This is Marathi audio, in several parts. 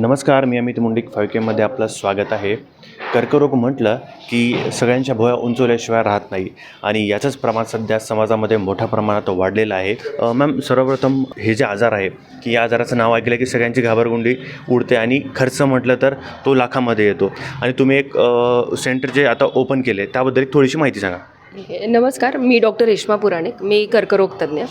नमस्कार मी अमित मुंडिक फायकेमध्ये केमध्ये आपलं स्वागत आहे. कर्करोग म्हटलं की सगळ्यांच्या भोया उंचवल्याशिवाय राहत नाही आणि याचंच प्रमाण सध्या समाजामध्ये मोठ्या प्रमाणात वाढलेलं आहे. मॅम सर्वप्रथम हे जे आजार आहे की या आजाराचं नाव ऐकलं की सगळ्यांची घाबरगुंडी उडते आणि खर्च म्हटलं तर तो लाखामध्ये येतो. आणि तुम्ही एक सेंटर जे आता ओपन केले त्याबद्दल एक थोडीशी माहिती सांगा. नमस्कार मी डॉक्टर रेश्मा पुराणिक मी कर्करोग तज्ज्ञ.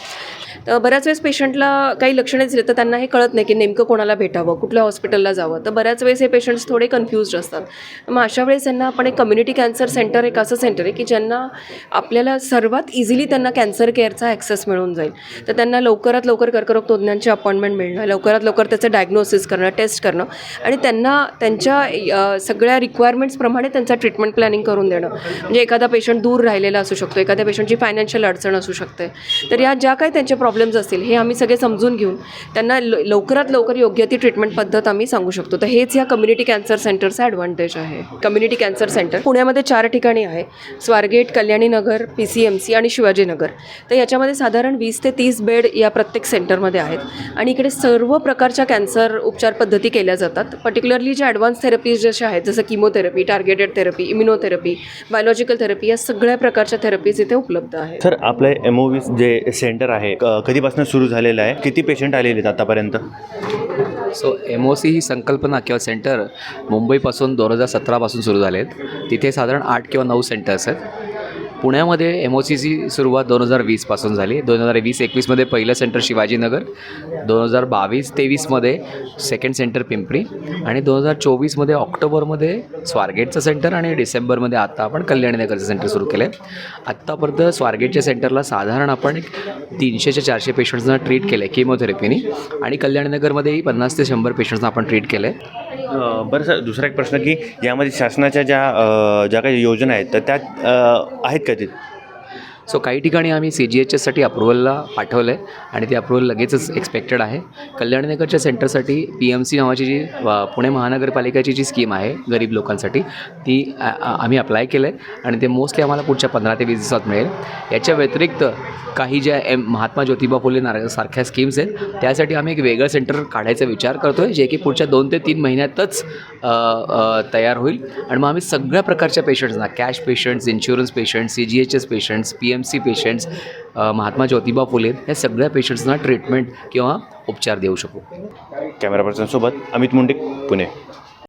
तर बऱ्याच वेळेस पेशंटला काही लक्षणे दिसले तर त्यांना हे कळत नाही की नेमकं कोणाला भेटावं कुठल्या हॉस्पिटलला जावं. तर बऱ्याच वेळेस हे पेशंट्स थोडे कन्फ्युज्ड असतात. मग अशा वेळेस त्यांना आपण एक कम्युनिटी कॅन्सर सेंटर एक असं सेंटर आहे की ज्यांना आपल्याला सर्वात इझिली त्यांना कॅन्सर केअरचा ॲक्सेस मिळून जाईल. तर त्यांना लवकरात लवकर कर्करोग तज्ज्ञांची अपॉइंटमेंट मिळणं लवकरात लवकर त्याचं डायग्नोसिस करणं टेस्ट करणं आणि त्यांना त्यांच्या सगळ्या रिक्वायरमेंट्सप्रमाणे त्यांचा ट्रीटमेंट प्लॅनिंग करून देणं. म्हणजे एखादा पेशंट दूर राहिलेला असू शकतो एखाद्या पेशंटची फायनान्शियल अडचण असू शकते. तर या ज्या काही त्यांच्या प्रॉब्लेम प्रॉब्लेम्स असतील हे आम्ही सगळे समजून घेऊन त्यांना ल- लवकरात लवकर योग्य ती ट्रीटमेंट पद्धत आम्ही सांगू शकतो. तर हेच या कम्युनिटी कॅन्सर सेंटरचा ॲडव्हान्टेज आहे. कम्युनिटी कॅन्सर सेंटर पुण्यामध्ये चार ठिकाणी आहे. Swargate Kalyani Nagar P C M C आणि शिवाजीनगर. तर याच्यामध्ये साधारण वीस ते तीस बेड या प्रत्येक सेंटरमध्ये आहेत. आणि इकडे सर्व प्रकारच्या कॅन्सर उपचार पद्धती केल्या जातात. पर्टिक्युलरली जे ॲडव्हान्स थेरपीज जशा आहेत जसं chemotherapy targeted therapy immunotherapy biological therapy या सगळ्या प्रकारच्या थेरपीज इथे उपलब्ध आहेत. सर आपले एम जे सेंटर आहे कधीपासून सुरू झालेलं आहे? किती पेशंट आलेले आहेत आतापर्यंत? सो एम ओ सी ही संकल्पना किंवा सेंटर मुंबईपासून दोन हजार सतरापासून सुरू झाले आहेत तिथे साधारण आठ किंवा नऊ सेंटर्स आहेत. पुण्यामध्ये एम ओ सीची सुरुवात दोन हजार वीसपासून झाली. दोन हजार वीस एकवीसमध्ये पहिलं सेंटर शिवाजीनगर दोन हजार बावीस तेवीसमध्ये सेकंड सेंटर पिंपरी आणि दोन हजार चोवीसमध्ये ऑक्टोबरमध्ये स्वारगेटचं सेंटर आणि डिसेंबरमध्ये आता आपण कल्याणीनगरचं सेंटर सुरू केलं आहे आत्तापर्यंत स्वारगेटच्या सेंटरला साधारण आपण एक तीनशे ते चारशे पेशंट्सना ट्रीट केलं आहे किमोथेरपीनी आणि कल्याणनगरमध्येही पन्नास ते शंभर पेशंट्सना आपण ट्रीट केलं आहे बरं सर दुसरा एक प्रश्न की यामध्ये शासनाच्या ज्या ज्या काही योजना आहेत तर त्या आहेत का ते? सो काही ठिकाणी आम्ही सी जी एच एससाठी अप्रुव्हलला पाठवलं आहे आणि ते अप्रुव्हल लगेचच एक्सपेक्टेड आहे. कल्याणनगरच्या सेंटरसाठी पी एम सी नावाची जी पुणे महानगरपालिकेची जी स्कीम आहे गरीब लोकांसाठी ती आम्ही अप्लाय केलं आहे आणि ते मोस्टली आम्हाला पुढच्या पंधरा ते वीस दिवसात मिळेल. याच्या व्यतिरिक्त काही ज्या एम महात्मा ज्योतिबा फुले नार सारख्या स्कीम्स आहेत त्यासाठी आम्ही एक वेगळं सेंटर काढायचा विचार करतो आहे जे की पुढच्या दोन ते तीन महिन्यातच तयार होईल. आणि मग आम्ही सगळ्या प्रकारच्या पेशंट्सना cash patients insurance patients C G H S patients P M C patients Mahatma Jyotiba Phule या सगळ्या पेशंट्सना ट्रीटमेंट किंवा उपचार देऊ शकू. कॅमेरा पर्सनसोबत अमित मुंडे पुणे.